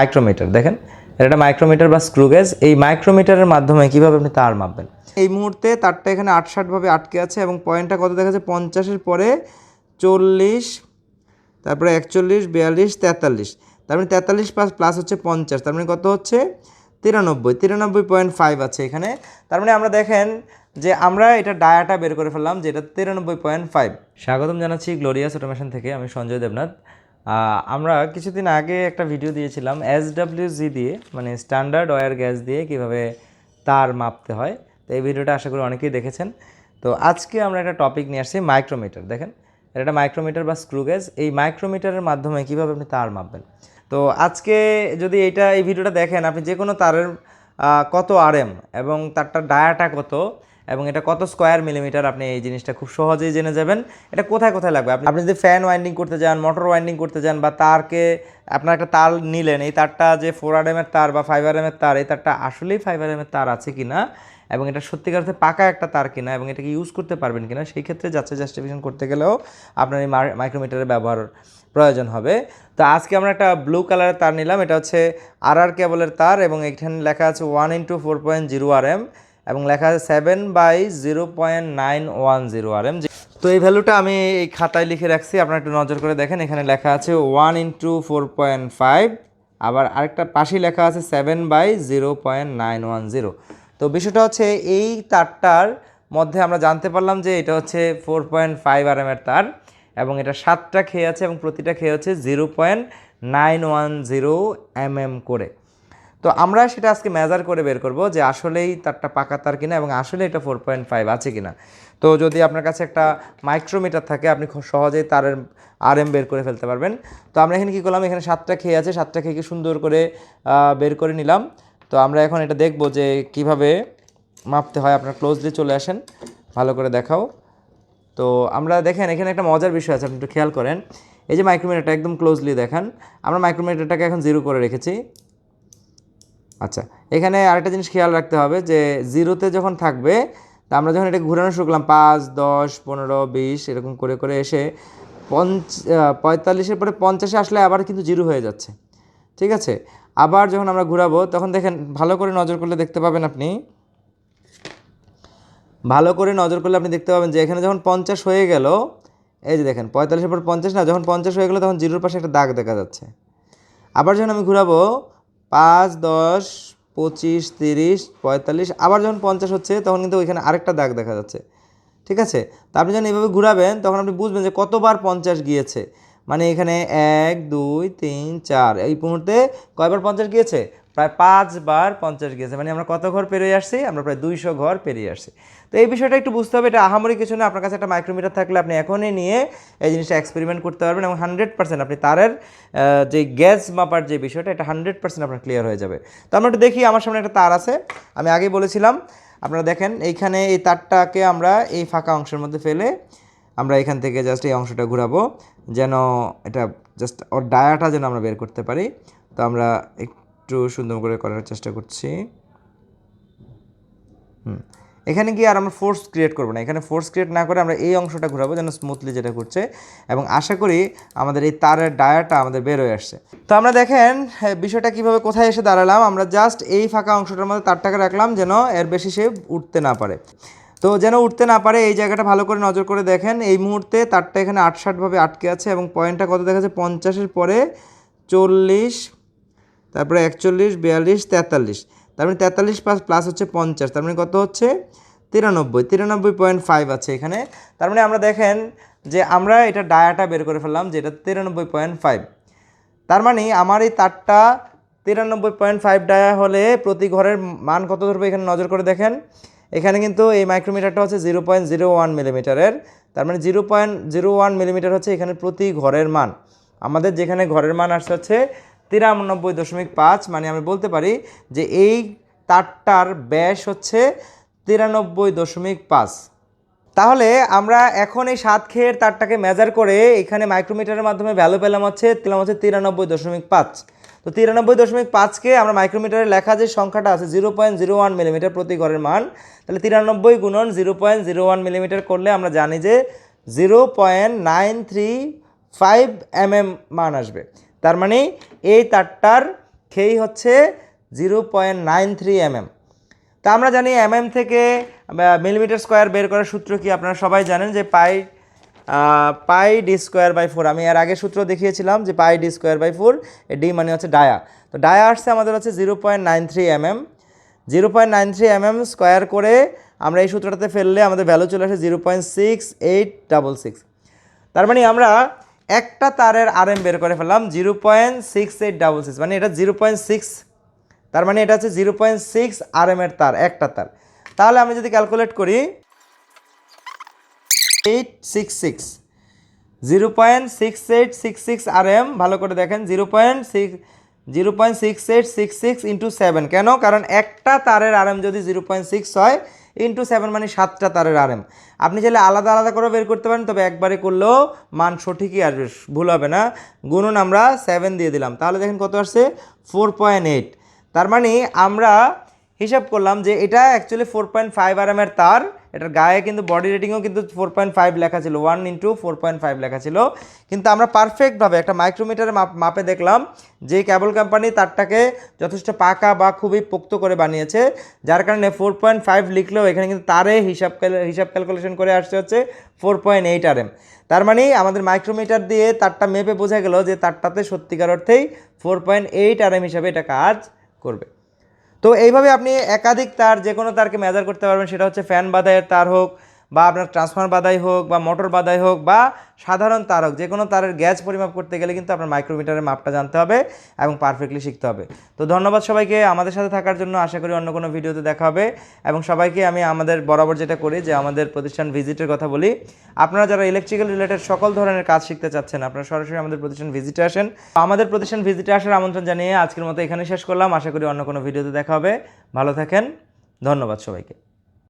Micrometer দেখেন? এটা micrometer বা স্ক্রু গেজ এই মাইক্রোমিটারের মাধ্যমে কীভাবে আপনি তার মাপবেন? এই মুহূর্তে তারটা এখানে আটষাটভাবে আটকে আছে এবং পয়েন্টটা কত দেখা যাচ্ছে পঞ্চাশের পরে চল্লিশ তারপরে একচল্লিশ বিয়াল্লিশ তেতাল্লিশ। তার মানে তেতাল্লিশ প্লাস প্লাস হচ্ছে পঞ্চাশ তার মানে কত হচ্ছে? তিরানব্বই তিরানব্বই পয়েন্ট ফাইভ আছে এখানে। তার মানে আমরা দেখেন যে আমরা এটা ডায়াটা বের করে ফেললাম যেটা তিরানব্বই পয়েন্ট ফাইভ স্বাগতম জানাচ্ছি গ্লোরিয়াস অটোমেশন থেকে আমি সঞ্জয় দেবনাথ। আমরা কিছুদিন আগে একটা ভিডিও দিয়েছিলাম এস জি দিয়ে মানে স্ট্যান্ডার্ড ওয়্যার গ্যাস দিয়ে কীভাবে তার মাপতে হয়। তো এই ভিডিওটা আশা করি অনেকেই দেখেছেন। তো আজকে আমরা একটা টপিক নিয়ে আসছি মাইক্রোমিটার দেখেন? এটা মাইক্রোমিটার বা স্ক্রু গ্যাস এই মাইক্রোমিটারের মাধ্যমে কীভাবে আপনি তার মাপবেন? তো আজকে যদি এইটা, এই ভিডিওটা দেখেন, আপনি যে কোনো তারের কত আরএম এবং তারটা ডায়াটা কত এবং এটা কত স্কোয়ার মিলিমিটার আপনি এই জিনিসটা খুব সহজেই জেনে যাবেন। এটা কোথায় কোথায় লাগবে? আপনি আপনি যদি ফ্যান ওয়াইন্ডিং করতে যান মোটর ওয়াইন্ডিং করতে যান বা তারকে আপনার একটা তার নিলেন, এই তারটা যে ফোর আর এর তার বা ফাইভ আর এর তার, এই তারটা আসলেই ফাইভ আর এর তার আছে কি না এবং এটা সত্যিকার অর্থে পাকা একটা তার কিনা এবং এটাকে ইউজ করতে পারবেন কিনা, সেই ক্ষেত্রে যাচ্ছে জাস্টিফিকেশন করতে গেলেও আপনার এই মাইক্রোমিটারের ব্যবহার প্রয়োজন হবে। তো আজকে আমরা একটা ব্লু কালারের তার নিলাম, এটা হচ্ছে আর আর কেবলের তার এবং এখানে লেখা আছে one into four point zero R M এবং লেখা আছে seven by zero point nine one zero R M তো এই ভ্যালুটা আমি এই খাতায় লিখে রাখছি, আপনারা একটু নজর করে দেখেন, এখানে লেখা আছে one into four point five আবার আরেকটা পাশেই লেখা আছে seven by zero point nine one zero তো বিষয়টা হচ্ছে এই তারটার মধ্যে আমরা জানতে পারলাম যে এটা হচ্ছে ফোর পয়েন্ট ফাইভ আর এর তার, এবং এটা সাতটা খেয়ে আছে এবং প্রতিটা খেয়ে হচ্ছে zero point nine one zero M M করে। তো আমরা সেটা আজকে মেজার করে বের করব যে আসলেই তারটা পাকা তার কিনা এবং আসলে এটা ফোর পয়েন্ট ফাইভ আছে কিনা। তো যদি আপনার কাছে একটা মাইক্রোমিটার থাকে, আপনি খুব সহজেই তারের আর এম বের করে ফেলতে পারবেন। তো আমরা এখানে কী করলাম? এখানে সাতটা খেয়ে আছে। সাতটা খেয়ে সুন্দর করে বের করে নিলাম। তো আমরা এখন এটা দেখব যে কীভাবে মাপতে হয়। আপনার ক্লোজলি চলে আসেন, ভালো করে দেখাও। তো আমরা দেখেন, এখানে একটা মজার বিষয় আছে, আপনি একটু খেয়াল করেন। এই যে মাইক্রোমিটারটা একদম ক্লোজলি দেখান। আমরা মাইক্রোমিটারটাকে এখন জিরো করে রেখেছি। আচ্ছা এখানে আরেকটা জিনিস খেয়াল রাখতে হবে যে জিরোতে যখন থাকবে, তা আমরা যখন এটা ঘুরানো শুরু করলাম, পাঁচ, দশ, পনেরো, বিশ, এরকম করে করে এসে পঞ্চ পঁয়তাল্লিশের পরে পঞ্চাশে আসলে আবার কিন্তু জিরো হয়ে যাচ্ছে। ঠিক আছে? আবার যখন আমরা ঘুরাবো, তখন দেখেন ভালো করে নজর করলে দেখতে পাবেন আপনি, ভালো করে নজর করলে আপনি দেখতে পাবেন যে এখানে যখন পঞ্চাশ হয়ে গেল, এই যে দেখেন, পঁয়তাল্লিশের পর পঞ্চাশ না, যখন পঞ্চাশ হয়ে গেলো, তখন জিরোর পাশে একটা দাগ দেখা যাচ্ছে। আবার যখন আমি ঘুরাবো পাঁচ, দশ, পঁচিশ, তিরিশ, পঁয়তাল্লিশ, আবার যখন পঞ্চাশ হচ্ছে, তখন কিন্তু ওইখানে আরেকটা দাগ দেখা যাচ্ছে। ঠিক আছে? তো আপনি যখন এইভাবে ঘুরাবেন, তখন আপনি বুঝবেন যে কতবার পঞ্চাশ গিয়েছে। মানে এখানে এক, দুই, তিন, চার, এই মুহূর্তে কয়বার পঞ্চাশ গিয়েছে? প্রায় পাঁচবার পঞ্চাশ গিয়েছে মানে আমরা কত ঘর পেরিয়ে আসছি? আমরা প্রায় দুইশো ঘর পেরিয়ে আসছি। তো এই বিষয়টা একটু বুঝতে হবে, এটা আহামরি কিছু না। আপনার কাছে একটা মাইক্রোমিটার থাকলে আপনি এখনই নিয়ে এই জিনিসটা এক্সপেরিমেন্ট করতে পারবেন এবং হান্ড্রেড পার্সেন্ট আপনি তারের যে গ্যাস মাপার যে বিষয়টা, এটা হান্ড্রেড পার্সেন্ট আপনার ক্লিয়ার হয়ে যাবে। তো আমরা একটু দেখি, আমার সামনে একটা তার আছে। আমি আগেই বলেছিলাম, আপনারা দেখেন, এইখানে এই তারটাকে আমরা এই ফাঁকা অংশের মধ্যে ফেলে আমরা এখান থেকে জাস্ট এই অংশটা ঘোরাবো, যেন এটা জাস্ট ওর ডায়াটা যেন আমরা বের করতে পারি। তো আমরা একটু সুন্দর করে করার চেষ্টা করছি। হুম এখানে গিয়ে আর আমরা ফোর্স ক্রিয়েট করব না। এখানে ফোর্স ক্রিয়েট না করে আমরা এই অংশটা ঘোরাবো যেন স্মুথলি যেটা করছে এবং আশা করি আমাদের এই তারের ডায়াটা আমাদের বের হয়ে আসছে। তো আমরা দেখেন হ্যাঁ, বিষয়টা কীভাবে কোথায় এসে দাঁড়ালাম। আমরা জাস্ট এই ফাঁকা অংশটার মধ্যে তারটাকে রাখলাম যেন এর বেশি সে উঠতে না পারে। তো যেন উঠতে না পারে এই জায়গাটা ভালো করে নজর করে দেখেন এই মুহূর্তে তারটা এখানে আটষাটভাবে আটকে আছে এবং পয়েন্টটা কত দেখা যাচ্ছে পঞ্চাশের পরে চল্লিশ তারপরে একচল্লিশ, বিয়াল্লিশ, তেতাল্লিশ। তার মানে তেতাল্লিশ প্লাস প্লাস হচ্ছে পঞ্চাশ। তার মানে কত হচ্ছে? তিরানব্বই। তিরানব্বই পয়েন্ট ফাইভ আছে এখানে। তার মানে আমরা দেখেন যে আমরা এটা ডায়াটা বের করে ফেললাম যে এটা তিরানব্বই পয়েন্ট ফাইভ তার মানে আমার এই তারটা তিরানব্বই পয়েন্ট ফাইভ ডায়া হলে প্রতি ঘরের মান কত ধরবে এখানে নজর করে দেখেন। এখানে কিন্তু এই মাইক্রোমিটারটা হচ্ছে জিরো পয়েন্ট জিরো ওয়ান মিলিমিটারের তার মানে zero point zero one millimetre হচ্ছে এখানে প্রতি ঘরের মান। আমাদের যেখানে ঘরের মান আসছে হচ্ছে তিরানব্বই দশমিক পাঁচ মানে আমি বলতে পারি যে এই তারটার ব্যাস হচ্ছে তিরানব্বই দশমিক পাঁচ। তাহলে আমরা এখন এই সাত খেয়ের তারটাকে মেজার করে এখানে মাইক্রোমিটারের মাধ্যমে ভ্যালু পেলাম হচ্ছে পেলাম হচ্ছে তিরানব্বই দশমিক পাঁচ। তো তিরানব্বই দশমিক পাঁচকে আমরা মাইক্রোমিটারে লেখা যে সংখ্যাটা আছে zero point zero one millimetre প্রতি ঘরের মান, তাহলে তিরানব্বই গুণন zero point zero one millimetre করলে আমরা জানি যে zero point nine three five M M মান আসবে। তার মানে এই তারটার খেই হচ্ছে zero point nine three MM তা আমরা জানি এমএম থেকে মিলিমিটার স্কোয়ার বের করার সূত্র কি আপনারা সবাই জানেন যে pi pi D square by four আমি এর আগে সূত্র দেখিয়েছিলাম যে pi D square by four D মানে হচ্ছে ডায়া তো ডায়া আসছে আমাদের হচ্ছে zero point nine three MM zero point nine three MM square করে আমরা এই সূত্রটাতে ফেললে আমাদের ভ্যালু চলে আসে zero point six eight double six তার মানে আমরা একটা তারের আরএম বের করে ফেললাম zero point six eight double six মানে এটা জিরো পয়েন্ট সিক্স, তার মানে এটা হচ্ছে জিরো পয়েন্ট সিক্স আরএম এর তার, একটা তার। তাহলে আমি যদি ক্যালকুলেট করি, eight six six, zero point six eight six six R M ভালো করে দেখেন, zero point six, zero point six eight six six into seven. কেন? কারণ একটা তারের আর এম যদি জিরো পয়েন্ট সিক্স হয় ইন্টু সেভেন মানে সাতটা তারের আর এম আপনি চাইলে আলাদা আলাদা করে বের করতে পারেন, তবে একবারে করলেও মান সঠিকই আসবে, ভুল হবে না। গুনুন আমরা সেভেন দিয়ে দিলাম। তাহলে দেখেন কত আসছে? Four point eight. তার মানে আমরা হিসাব করলাম যে এটা actually four point five R এমের তার এটার গায়ে কিন্তু বডি রেটিংও কিন্তু ফোর পয়েন্ট ফাইভ লেখা ছিল one into four point five লেখা ছিল। কিন্তু আমরা পারফেক্টভাবে একটা মাইক্রোমিটারের মাপ দেখলাম যে ক্যাবল কোম্পানি তারটাকে যথেষ্ট পাকা বা খুবই পোক্ত করে বানিয়েছে, যার কারণে ফোর পয়েন্ট ফাইভ লিখলেও এখানে কিন্তু তারে হিসাব হিসাব ক্যালকুলেশন করে আসছে হচ্ছে four point eight R M তার মানে আমাদের মাইক্রোমিটার দিয়ে তারটা মেপে বোঝা গেল যে তারটাতে সত্যিকার অর্থেই four point eight R M হিসাবে এটা কাজ করবে। তো এইভাবে আপনি একাধিক তার যে কোনো তারকে মেজার করতে পারবেন। সেটা হচ্ছে ফ্যান বাদায়ের তার হোক বা আপনার ট্রান্সফর্মার বাদাই হোক বা মোটর বাদাই হোক বা সাধারণ তার হোক যে কোনো তারের গ্যাস পরিমাপ করতে গেলে কিন্তু আপনার মাইক্রোমিটারের মাপটা জানতে হবে এবং পারফেক্টলি শিখতে হবে। তো ধন্যবাদ সবাইকে আমাদের সাথে থাকার জন্য, আশা করি অন্য কোনো ভিডিওতে দেখা হবে। এবং সবাইকে আমি আমাদের বরাবর যেটা করি যে আমাদের প্রতিষ্ঠান ভিজিটের কথা বলি, আপনারা যারা ইলেকট্রিক্যাল রিলেটেড সকল ধরনের কাজ শিখতে চাচ্ছেন, আপনারা সরাসরি আমাদের প্রতিষ্ঠান ভিজিটে আসেন। আমাদের প্রতিষ্ঠান ভিজিটে আসার আমন্ত্রণ জানিয়ে আজকের মতো এখানে শেষ করলাম, আশা করি অন্য কোনো ভিডিওতে দেখা হবে। ভালো থাকেন, ধন্যবাদ সবাইকে।